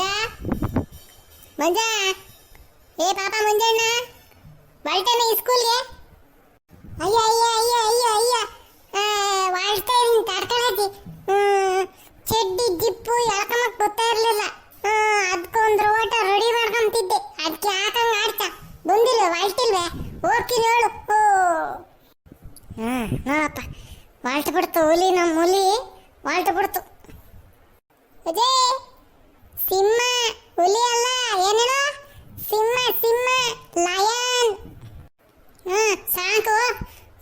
ಮಂಜ ಮಂಜಾ ಏ, ಪಾಪ ಮಂಜಣ್ಣ. ಬಲ್ಟೇನೆ ಸ್ಕೂಲ್ಗೆ ಅಯ್ಯ ಅಯ್ಯ ಅಯ್ಯ ಅಯ್ಯ ಅಯ್ಯ. ವಾಳ್ತಾ ಇದ್ದೀನಿ ತಡ್ಕೊಳತಿ. ಚಡ್ಡಿ, ಜಿಪ್ಪು ಎಳ್ಕಮಕ್ ಗೊತ್ತಾ ಇರ್ಲಿಲ್ಲ. ಅದಕ್ಕೊಂದು ರೋಟ ರೆಡಿ ಮಾಡ್ಕೊಂತಿದ್ದೆ. ಅದಕ್ಕೆ ಹಾಕಂಗ್ ಆಡ್ತಾ. ಬಂದಿಲ್ವ ವಾಳ್ತಿಲ್ವೇ ಹೋಗ್ತೀನಿ ಹೇಳು. ಹಾಂ, ನೋಡಪ್ಪ. ವಾಲ್ಟ್ ಬಿಡ್ತು ಹುಲಿ ನಮ್ಮ ಹುಲಿ. ವಾಲ್ಟ್ ಬಿಡ್ತು. ಅಜಯ್! ಸಿಂಹ, ಹುಲಿ ಅಲ್ಲ ಏನೇನೋ ಸಿಂಹ ಸಿಂಹ ಲಯನ್ ಹಾ ಸಾಕು.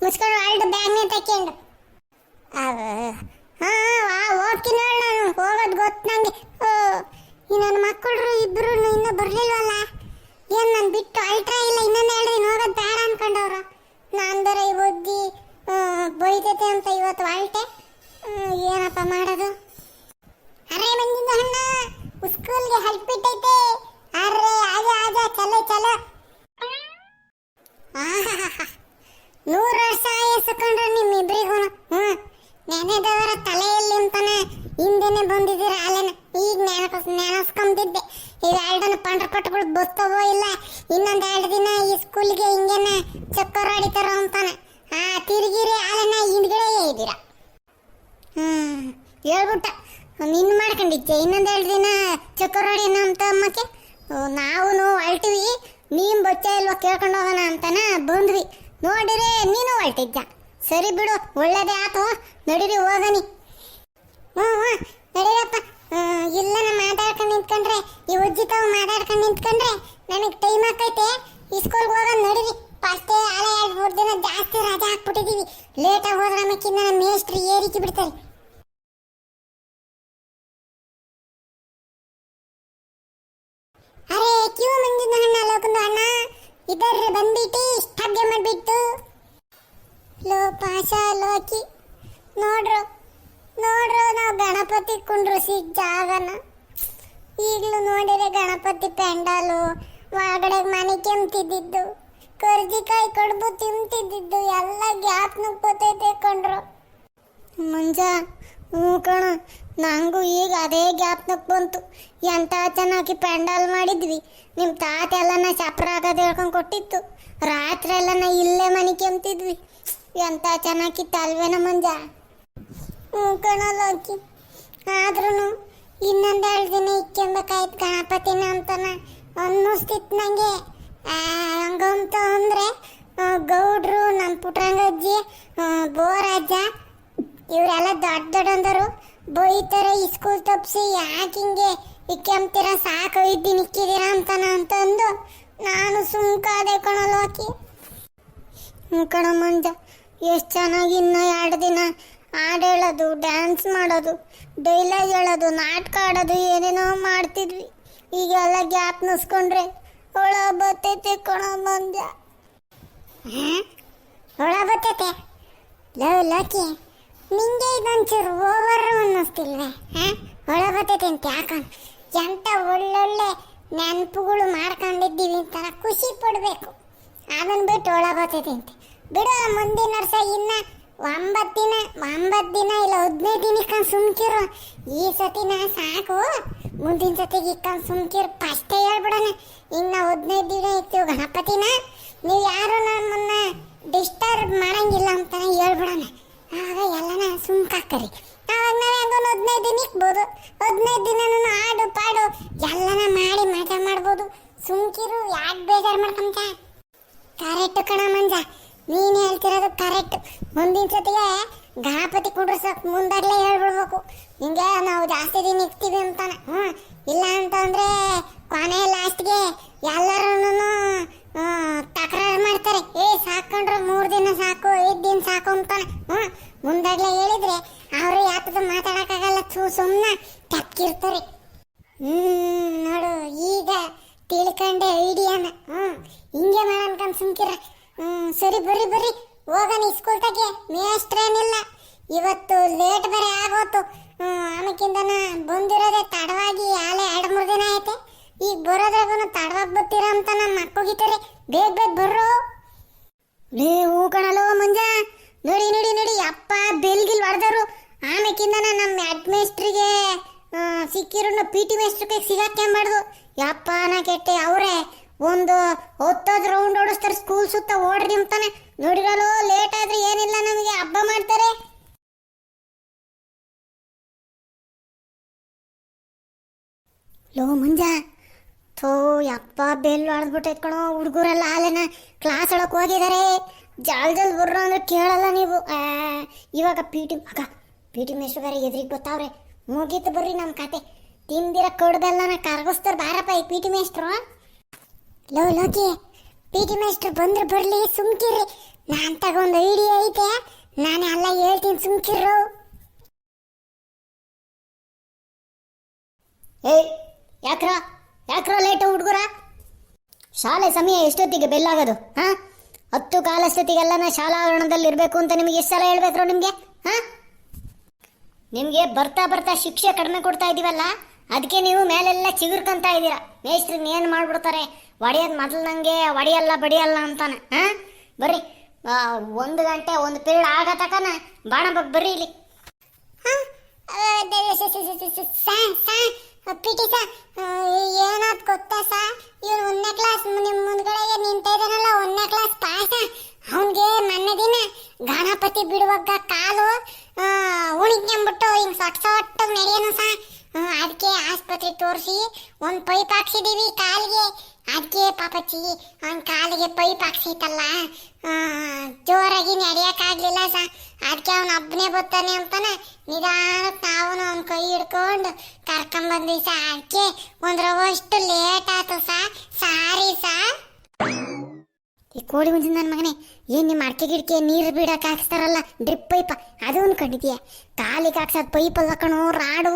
ಮುಚ್ಕೊಂಡು ಆಲ್ಡ್ ಬ್ಯಾಗ್ನೇ ತಕ್ಕೊಂಡು. ಹಾ ಹೋಗ್ತೀನಿ ನೋಡಿ ನಾನು. ಹೋಗೋದು ಗೊತ್ತು ನಂಗೆ. ಓ ನನ್ನ ಮಕ್ಕಳು ಇಬ್ರು ಇನ್ನೂ ಬರಲಿಲ್ವಲ್ಲ? ಏನು ನಾನು ಬಿಟ್ಟು ಅಲ್ಟ್ರಾ ಇಲ್ಲ, ಇನ್ನೊಂದು ಎರಡು ನೋಡೋದು ಬೇಡ ಅನ್ಕೊಂಡವ್ರು. ನಾನು ಬೇರೆ ಈ ಬುದ್ಧಿ ಬೈತೈತೆ ಅಂತ ಇವತ್ತು ಅಲ್ಟೆ ಏನಪ್ಪ ಮಾಡೋದು? ಅರೆ ಮಂಜಿನ ಅಣ್ಣ. ಸ್ಕೂಲ್ಗೆ ಹಲ್ಪಿಟ್ಟೈತೆ ಅರೆ ಆಜ ಆಜ ಚಲೋ ಚಲೋ. ನೂರು ವರ್ಷ ಆಯಸ್ಕೊಂಡ್ರೆ ನಿಮ್ಮಿಬ್ರಿಗೂ. ಹ್ಞೂ ನೆನೆದವರ ಅಂತಾನೆ ಹಿಂದೆನೆ ಬಂದಿದ್ದೀರ ಅಲ್ಲೇನ? ಈಗ ನೆನಪು ನೆನಸ್ಕೊಂಬಿದ್ದೆ. ಈಗ ಎರಡನ್ನ ಪಂಡ್ರಪಟ್ಟುಗಳು ಬಸ್ತವೋ ಇಲ್ಲ? ಇನ್ನೊಂದು ಎರಡು ದಿನ ಈ ಸ್ಕೂಲ್ಗೆ ಹಿಂಗೇನ ಚಕ್ಕರ್ ಹೊಡಿತಾರೋ ಅಂತಾನೆ. ಆ, ತಿರುಗಿರಿ ಅಲ್ಲೇನ ಹಿಂದ್ಗಡೆ ಇದ್ದೀರಾ. ಹ್ಞೂ ಹೇಳ್ಬಿಟ್ಟ. ನಿನ್ ಮಾಡ್ಕೊಂಡಿದ್ದೆ ಇನ್ನೊಂದು ಎರಡು ದಿನ ಚಕ್ಕರ್ ನಮ್ಮ ಅಮ್ಮಕ್ಕೆ? ನಾವು ಹೊಲ್ಟಿವಿ ನೀನ್ ಬಚ್ಚ ಇಲ್ವಾ ಕೇಳ್ಕೊಂಡು ಹೋಗೋಣ ಅಂತನ ಬಂದ್ವಿ. ನೋಡಿರಿ, ನೀನು ಹೊಲ್ಟಿದ್ದ ಸರಿ ಬಿಡು, ಒಳ್ಳೇದೇ ಆತು. ನಡೀರಿ, ಹೋಗನಿ. ಹ್ಞೂ ಹ್ಞೂ. ನಡೀರಪ್ಪ. ಇಲ್ಲ, ನಾ ಮಾತಾಡ್ಕೊಂಡು ನಿಂತ್ಕೊಂಡ್ರೆ, ಈ ಉಜ್ಜಿ ಮಾತಾಡ್ಕೊಂಡು ನಿಂತ್ಕೊಂಡ್ರೆ ನನಗೆ ಟೈಮ್ ಆಕೈತೆ. ಈ ಸ್ಕೂಲ್ಗೆ ಹೋಗೋಣ ನಡೀರಿ. ಫಸ್ಟೇ ಆಲೆ ಎರಡು ಮೂರು ದಿನ ಜಾಸ್ತಿ ರಜೆ ಹಾಕ್ಬಿಟ್ಟಿದ್ದೀವಿ ಲೇಟಾಗಿ ಹೋದ್ರೆ ಮೇಸ್ತ್ರಿ ನಮ್ಮ ಏರಿಕೆ ಬಿಡ್ತಾರೆ. ಮಾಡ್ಬಿಟ್ಟು ಲೋ ಪಾಶ ಲೋಕಿ, ನೋಡ್ರು ನೋಡ್ರು ನಾವು ಗಣಪತಿ ಕುಂಡ್ರು ಜಾಗನ. ಈಗಲೂ ನೋಡಿದ್ರೆ ಗಣಪತಿ ಪೆಂಡಾಲು, ಒಳಗಡೆ ಮನೆ ಕೆಮ್ತಿದ್ದಿದ್ದು ಕರ್ಜಿಕಾಯಿ ಕಡುಬು ತಿಂತಿದ್ದಿದ್ದು, ಎಲ್ಲ ಗ್ಯಾಪ್ ನುಗ್ಗೋತೈತೆ ಕಂಡ್ರು ಮುಂಜ, ಹ್ಞೂ ಕಣ, ನಂಗೂ ಈಗ ಅದೇ ಗ್ಯಾಪ್ನಕ್ ಬಂತು ಎಂತ ಚೆನ್ನಾಗಿ ಪೆಂಡಾಲ್ ಮಾಡಿದ್ವಿ ನಿಮ್ಮ ತಾತ ಎಲ್ಲನ ಚಪ್ರ ಆಗೋದು ಹೇಳ್ಕೊಂಡು ಕೊಟ್ಟಿತ್ತು. ರಾತ್ರಿ ನಾ ಇಲ್ಲೇ ಮನೆ ಕೆಮ್ತಿದ್ವಿ. ಎಂತ ಚೆನ್ನಾಗಿತ್ತು ನಮ್ಮ ಮಂಜ? ಹ್ಞೂ ಕಣಲ್ಲ ಆದ್ರೂ ಇನ್ನೊಂದು ಎರಡು ದಿನ ಇಕ್ಕೊಂಬೇಕಾಯ್ತು ಗಣಪತಿನ ಅಂತನ ಅನ್ನಿಸ್ತಿತ್ತು ನನಗೆ ಹಂಗಂತ ಅಂದರೆ ಗೌಡ್ರು ನಮ್ಮ ಪುಟ್ರಂಗಜ್ಜಿ ಬೋರಜ್ಜ ಇವರೆಲ್ಲ ದೊಡ್ಡ ದೊಡ್ಡಂದರು. ಬೈತಾರೆ, ಈ ಸ್ಕೂಲ್ ತಪ್ಪಿಸಿ ಯಾಕೆ ಹಿಂಗೆ ಇಕ್ಕೆಂಬ್ತೀರ, ಸಾಕು, ಇದ್ದೀನಿ ಇಕ್ಕಿದ್ದೀರಾ ಅಂತಾನ ಅಂತಂದು. ನಾನು ಸುಮ್ಕಾದೆ ಕಣಲೋಕಿ ಕಣಮಂಜ ಕಣ ಮಂಜ, ಎಷ್ಟು ಚೆನ್ನಾಗಿ ಇನ್ನು ಎರಡು ದಿನ ಹಾಡು ಹೇಳೋದು ಡ್ಯಾನ್ಸ್ ಮಾಡೋದು ಡೈಲಾಗ್ ಹೇಳೋದು, ನಾಟಕ ಆಡೋದು, ಏನೇನೋ ಮಾಡ್ತಿದ್ವಿ. ಈಗೆಲ್ಲ ಗ್ಯಾಪ್ ನಸ್ಕೊಂಡ್ರೆ ಒಳ ಬತ್ತೈತೆ ಕಣ ಮಂಜ. ಒಳ ಬರ್ತೈತೆ? ಲವ್ ಲೋಕಿ ನಿಂಗೆ ಇದೊಂಚೂರು ಓವರ್ ಅನ್ನಿಸ್ತಿಲ್ವೇ? ಹಾಂ? ಒಳ ಬತ್ತೈತೆ ಅಂತ ಯಾಕಂದ್ ಎಂಥ ಒಳ್ಳೊಳ್ಳೆ ನೆನಪುಗಳು ಮಾಡ್ಕೊಂಡಿದ್ದೀವಿ ಅಂತ ಖುಷಿ ಪಡಬೇಕು. ಅದನ್ನ ಬಿಟ್ಟು ಒಳಗೋತೈತಿ ಅಂತ. ಬಿಡು ಮುಂದಿನ ವರ್ಷ ಇನ್ನ ಒಂಬತ್ತು ದಿನ ಒಂಬತ್ತು ದಿನ ಇಲ್ಲ ಹದಿನೈದು ದಿನಕ್ಕೆ ಸುಮ್ಕಿರು. ಈ ಸತಿನ ಸಾಕು. ಮುಂದಿನ ಸತಿಗೆ ಇಕ್ಕಂಡು ಸುಮ್ಕಿರು. ಫಸ್ಟೇ ಹೇಳ್ಬಿಡೋಣ. ಇನ್ನ ಹದಿನೈದು ದಿನ ಇತ್ತು ಗಣಪತಿನ. ನೀವು ಯಾರು ನಮ್ಮನ್ನ ಡಿಸ್ಟರ್ಬ್ ಮಾಡಂಗಿಲ್ಲ ಅಂತ ಹೇಳ್ಬಿಡೋಣ. ಆಗ ಎಲ್ಲನ ಸುಮ್ಕಾಕರಿ. ಅವಾಗ ನಾವು ಹೆಂಗೊಂದು ಹದಿನೈದು ದಿನ ಇಕ್ಬೋದು. ಹದಿನೈದು ದಿನ ಆಡು ಪಾಡು ಎಲ್ಲನ ಮಾಡಿ ಮಾಡ್ಬೋದು ಸುಮ್ಕಿರು, ಯಾಕೆ ಬೇಜಾರು ಮಾಡ್ಕೊಂತ? ಕರೆಕ್ಟ್ ಕಣ ಮಂಜ. ನೀನು ಹೇಳ್ತಿರೋದು ಕರೆಕ್ಟ್ ಮುಂದಿನ ಸತಿಗೆ ಗಣಪತಿ ಕುಂಡ್ರಸಕ್ ಮುಂದಾಗ್ಲೇ ಹೇಳ್ಬಿಡ್ಬೇಕು. ಹಿಂಗೆ ನಾವು ಜಾಸ್ತಿ ದಿನ ಇರ್ತೀವಿ ಅಂತಾನೆ. ಹ್ಞೂ ಇಲ್ಲ ಅಂತಂದ್ರೆ ಕೊನೆ ಲಾಸ್ಟ್ಗೆ ಎಲ್ಲರೂ ತಕರಾರು ಮಾಡ್ತಾರೆ ಏ ಸಾಕೊಂಡ್ರೆ ಮೂರು ದಿನ ಸಾಕು ಐದು ದಿನ ಸಾಕು ಅಂತಾನೆ ಹ್ಞೂ ಮುಂದಾಗ್ಲೇ ಹೇಳಿದ್ರೆ ಅವರು ಯಾತದ ಮಾತಾಡೋಕ್ಕಾಗಲ್ಲ ಸು ಸುಮ್ಮನೆ ತಪ್ಪಿರ್ತಾರೆ ಹ್ಮ್ ನೋಡು ಈಗ ತಿಳ್ಕೊಂಡೆ ಐಡಿಯಾನ ಹ್ಮ್ ಹಿಂಗೆ ಮಾಡನ್ಕಂದ್ ಸುಮ್ಕಿರ ಹ್ಮ್, ಸರಿ, ಬರ್ರಿ ಬರ್ರಿ. ಹೋಗೋಣ ಸ್ಕೂಲ್ ತಗೆ. ಮೇಷ್ಟ್ರೇನಿಲ್ಲ ಇವತ್ತು ಲೇಟ್ ಬೇರೆ ಆಗೋತು. ಆಮಕಿಂದನ ಬಂದಿರೋದೆ ತಡವಾಗಿ ಆಲೆ ಎರಡು, ಮೂರು ದಿನ ಐತೆ ಈಗ ಬರೋದ್ರಾಗೂ ತಡವಾಗಿ ಬರ್ತೀರ ಅಂತ ನಮ್ಮ ಮಕ್ಕಳಿಗಿತಾರೆ ಬೇಗ ಬೇಗ ಬರ್ರು. ಲೇ ಕಣಲೋ ಮಂಜ. ನೋಡಿ ನೋಡಿ ನೋಡಿ, ಅಪ್ಪ ಬೆಲ್ಗಿಲ್ ಹೊಡೆದರು ಆಮೇಕಿಂದನ ನಮ್ಮ ಅಡ್ಮಿನಿಸ್ಟ್ರಿಗೆ ಸಿಕ್ಕಿರೋ ಪಿ ಟಿ ಮೇಸ್ಟ್ರಿಗೆ ಸಿಗಾಕ್ಯಂಬಾರ್ದು ಯಪ್ಪ, ನಾ ಕೆಟ್ಟೆ, ಅವರೇ. ಒಂದು ಹೊತ್ತೋದ್ ರೌಂಡ್ ಓಡಿಸ್ತಾರೆ ಸ್ಕೂಲ್ ಸುತ್ತ ಓಡ್ರಿ ಅಂತಾನೆ ನೋಡಿರಲು ಲೇಟ್ ಆದ್ರೆ ಏನಿಲ್ಲ ನಮಗೆ, ಹಬ್ಬ ಮಾಡ್ತಾರೆ. ಲೋ ಮುಂಜ, ಥೋ, ಯಪ್ಪ, ಬೆಲ್ ಹೊಡೆದ್ಬಿಟ್ಟೈತ್ ಕಣೋ, ಹುಡುಗರೆಲ್ಲ ಅಲ್ಲೇನ ಕ್ಲಾಸ್ ಒಳಕ್ ಹೋಗಿದ್ದಾರೆ ಜಾಲ್ ಬರ್ರೋ ಅಂದ್ರೆ ಕೇಳಲ್ಲ ನೀವು. ಇವಾಗ ಪಿ ಟಿ ಅಕ್ಕ ಪಿ ಟಿ ಮೇಷ್ಟ್ರು ಬೇರೆ ಎದುರಿಗೆ ಗೊತ್ತಾವ್ರೆ. ಮುಗೀತು ಬರ್ರಿ ನಮ್ಮ ಕತೆ. ತಿಂದಿರ ಕೊಡ್ದೆಲ್ಲನ ಕರ್ಗಿಸ್ತಾರೆ ಬಾರಪ್ಪ ಈ ಪಿ ಟಿ ಮೇಷ್ಟ್ರು. ಲೋ, ಲೋಕಿ ಪಿ ಟಿ ಮಾಸ್ಟರ್ ಬಂದ್ರೆ ಬರ್ಲಿ, ಸುಮ್ಕಿರ್ರಿ. ನಾನ್ ತಗೊಂಡು ಐಡಿಯಾ ಐತೆ, ನಾನು ಎಲ್ಲ ಹೇಳ್ತೀನಿ ಸುಮ್ಕಿರು ಏ ಯಾಕ್ರ ಯಾಕ್ರ ಲೇಟ್ ಹುಡುಗರ? ಶಾಲೆ ಸಮಯ ಎಷ್ಟೊತ್ತಿಗೆ ಬೆಲ್ಲಾಗೋದು ಹಾ? ಹತ್ತು ಕಾಲಷ್ಟೊತ್ತಿಗೆಲ್ಲ ಶಾಲಾ ಆವರಣದಲ್ಲಿ ಇರಬೇಕು ಅಂತ ನಿಮಗೆ ಎಷ್ಟು ಸಲ ಹೇಳ್ಬೇಕ್ರೋ ನಿಮಗೆ, ಹಾ? ನಿಮಗೆ ಬರ್ತಾ ಬರ್ತಾ ಶಿಕ್ಷೆ ಕಡಿಮೆ ಕೊಡ್ತಾ ಇದೀವಲ್ಲ? ಅದಕ್ಕೆ ನೀವು ಮೇಲೆಲ್ಲ ಚಿಗುರ್ಕಂತ ಇದ್ದೀರಾ? ಮೇಸ್ತ್ರಿನ ಏನು ಮಾಡ್ಬಿಡ್ತಾರೆ? ಒಡೆಯೋದು ಮೊದಲು ನನಗೆ ಒಡೆಯಲ್ಲ, ಬಡಿಯಲ್ಲ ಅಂತಾನೆ, ಹಾ? ಬರ್ರಿ. ಒಂದು ಗಂಟೆ, ಒಂದು ಪೀರಿಯಡ್ ಆಗ ತಕನ ಬಾಣ ಬಗ್ ಬರ್ರಿ ಇಲ್ಲಿ. ಪಿಟಿ ಸಾ ಏನಾದ್ ಗೊತ್ತಾ, ಸಾ? ಇವನು ಒಂದನೇ ಕ್ಲಾಸ್ ನಿಮ್ ಮುಂದ್ಗಡೆಗೆ ನಿಂತ ಇದಾನಲ್ಲ ಒಂದನೇ ಕ್ಲಾಸ್ ಪಾಸ ಅವನ್ಗೆ ಮೊನ್ನೆ ದಿನ ಗಣಪತಿ ಬಿಡುವಾಗ ಕಾಲು ಉಣಿಕ್ಯಂಬಿಟ್ಟು ಹಿಂಗ್ ಸೊಟ್ಟ ಸೊಟ್ಟ ನಡೆಯೋನು, ಸಾ. ಅದಕ್ಕೆ ಆಸ್ಪತ್ರೆ ತೋರಿಸಿ ಒಂದು ಪೈಪ್ ಹಾಕ್ಸಿದೀವಿ ಕಾಲಿಗೆ. ಅದಕ್ಕೆ ಪಾಪಚ್ಚಿ, ಅವ್ನ ಕಾಲಿಗೆ ಪೈಪ್ ಹಾಕ್ಸೈತಲ್ಲ ಜೋರಾಗಿ ನಡೆಯೋಕ್ಕಾಗಲಿಲ್ಲ ಸಾ. ಅದಕ್ಕೆ ಅವನ ಒಬ್ಬನೇ ಬರ್ತಾನೆ ಅಂತಾನೆ ನಿಧಾನಕ್ಕೆ ನಾವು ಅವ್ನ ಕೈ ಹಿಡ್ಕೊಂಡು ಕರ್ಕೊಂಬಂದ್ವಿ ಸಾ. ಅದಕ್ಕೆ ಒಂದು ರವಷ್ಟು ಲೇಟ್ ಆಯ್ತು ಸಾ. ಸಾರಿ ಸಾ. ಈ ಕೋಳಿ ಮುಂಚಿನ ನನ್ನ ಮಗನೇ, ಏನ್ ನಿಮ್ಮ ಅಡಕೆ ಗಿಡಕ್ಕೆ ನೀರು ಬಿಡಕ್ಕೆ ಹಾಕ್ಸ್ತಾರಲ್ಲ, ಡ್ರಿಪ್ ಪೈಪ್ ಅದು ಅನ್ಕೊಂಡಿದ್ಯಾ ಕಾಲಿಗೆ ಹಾಕ್ಸೋದು ಪೈಪ್ ಅಲ್ಲ ರಾಡು.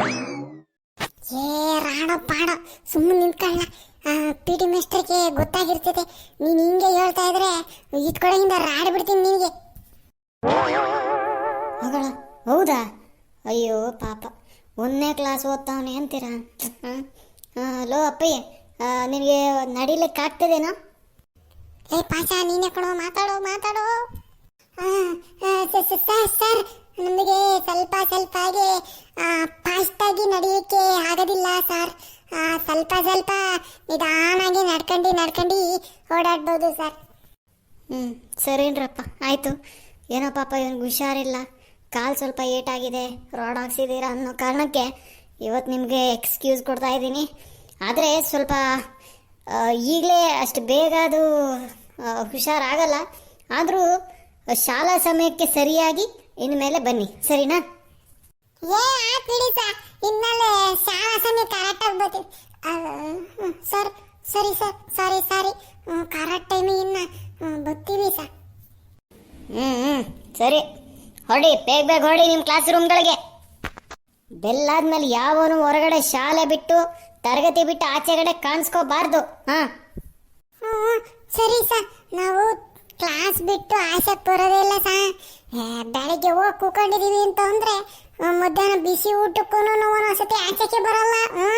ಏ ರಾಡೋ ಪಾಡ ಸುಮ್ಮನೆ ನಿಂತ್ಕೊಳ್ಳ ಪಿ ಟಿ ಮೇಸ್ಟ್ರಿಗೆ ಗೊತ್ತಾಗಿರ್ತದೆ. ನೀನು ಹಿಂಗೆ ಹೇಳ್ತಾ ಇದ್ರೆ ಇದ್ ಕಡೆಯಿಂದ ರಾಡಿ ಬಿಡ್ತೀನಿ ನಿನಗೆ. ಮಗಳು, ಹೌದಾ? ಅಯ್ಯೋ, ಪಾಪ. ಒಂದನೇ ಕ್ಲಾಸ್ ಓದ್ತಾವನೆ ಅಂತೀರಾ? ಲೋ ಅಪ್ಪಯ್ಯ ನಿನಗೆ ನಡಿಲಿಕ್ಕೆ ಆಗ್ತದೇನೋ? ಏ ಪಾಚ ನೀನೇ ಕಣೋ, ಮಾತಾಡೋ ಮಾತಾಡೋ. ಸರ್, ನಮಗೆ ಸ್ವಲ್ಪ ಸ್ವಲ್ಪ ಹಾಗೆ ನಡೆಯೋಕ್ಕೆ ಆಗೋದಿಲ್ಲ ಸರ್. ಸ್ವಲ್ಪ ಸ್ವಲ್ಪ ನಿಧಾನಾಗಿ ನಡ್ಕೊಂಡು ನಡ್ಕೊಂಡು ಓಡಾಡ್ಬೋದು ಸರ್. ಹ್ಞೂ ಸರಿನ್ರಪ್ಪ ಆಯಿತು. ಏನೋ ಪಾಪ ಇವನಿಗೆ ಹುಷಾರಿಲ್ಲ. ಕಾಲು ಸ್ವಲ್ಪ ಏಟಾಗಿದೆ ರಾಡ್ ಹಾಕ್ಸಿದ್ದೀರಾ ಅನ್ನೋ ಕಾರಣಕ್ಕೆ ಇವತ್ತು ನಿಮಗೆ ಎಕ್ಸ್ಕ್ಯೂಸ್ ಕೊಡ್ತಾ ಇದ್ದೀನಿ. ಆದರೆ ಸ್ವಲ್ಪ ಈಗಲೇ ಅಷ್ಟು ಬೇಗ ಅದು ಹುಷಾರಾಗಲ್ಲ. ಆದರೂ ಶಾಲಾ ಸಮಯಕ್ಕೆ ಸರಿಯಾಗಿ ಇನ್ಮೇಲೆ ಬನ್ನಿ, ಸರಿನಾ? ಏ ಆತ್ ಬಿಡಿ ಸರ್ ಇನ್ಮೇಲೆ ಶಾಲಾ ಸಮಯ ಕರೆಕ್ಟಾಗಿ ಬರ್ತೀನಿ ಸರ್ ಸರಿ ಸರ್ ಸಾರಿ ಸಾರಿ. ಕರೆಕ್ಟ್ ಟೈಮಿಗೆ ಇನ್ನ ಬರ್ತೀವಿ ಸರ್ ಹ್ಞೂ ಹ್ಞೂ ಸರಿ. ಹೊಡಿ ಬೇಗ ಬೇಗ ಹೊಡಿ ನಿಮ್ಮ ಕ್ಲಾಸ್ ರೂಮ್ಗಳಿಗೆ ಬೆಲ್ಲಾದ್ಮೇಲೆ ಯಾವನು ಹೊರಗಡೆ ಶಾಲೆ ಬಿಟ್ಟು ತರಗತಿ ಬಿಟ್ಟು ಆಚೆಗಡೆ ಕಾಣಿಸ್ಕೋಬಾರ್ದು. ಹಾಂ? ಸರಿ ಸರ್. ನಾವು ಕ್ಲಾಸ್ ಬಿಟ್ಟು ಆಸೆ ಬರೋದಿಲ್ಲ ಇಲ್ಲ ಸಾ ಬೆಳಗ್ಗೆ ಹೋಗಿ ಕೂಕೊಂಡಿದೀವಿ ಅಂತ ಅಂದ್ರೆ ಮಧ್ಯಾಹ್ನ ಬಿಸಿ ಊಟಕ್ಕೂ ಒಂದೊಂದ್ಸತಿ ಆಚೆಗೆ ಬರಲ್ಲ. ಹ್ಞೂ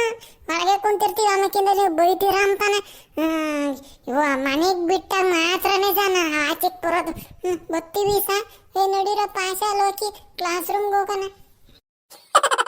ಒಳಗೆ ಕುಂತಿರ್ತೀವಿ. ಆಮೇಕಿಂದ ನೀವು ಬೈತೀರಾ ಅಂತಾನೆ. ಇವ ಮನೆಗೆ ಬಿಟ್ಟಾಗ ಮಾತ್ರನೇ ಸಾ ನಾ ಆಚೆಗೆ ಬರೋದು. ಹ್ಞೂ ಬರ್ತೀವಿ ಸಾ. ಏ ನಡೀರೋ ಆಸೆ ಲೋಕಿ ಕ್ಲಾಸ್ ರೂಮ್ಗೆ ಹೋಗೋಣ.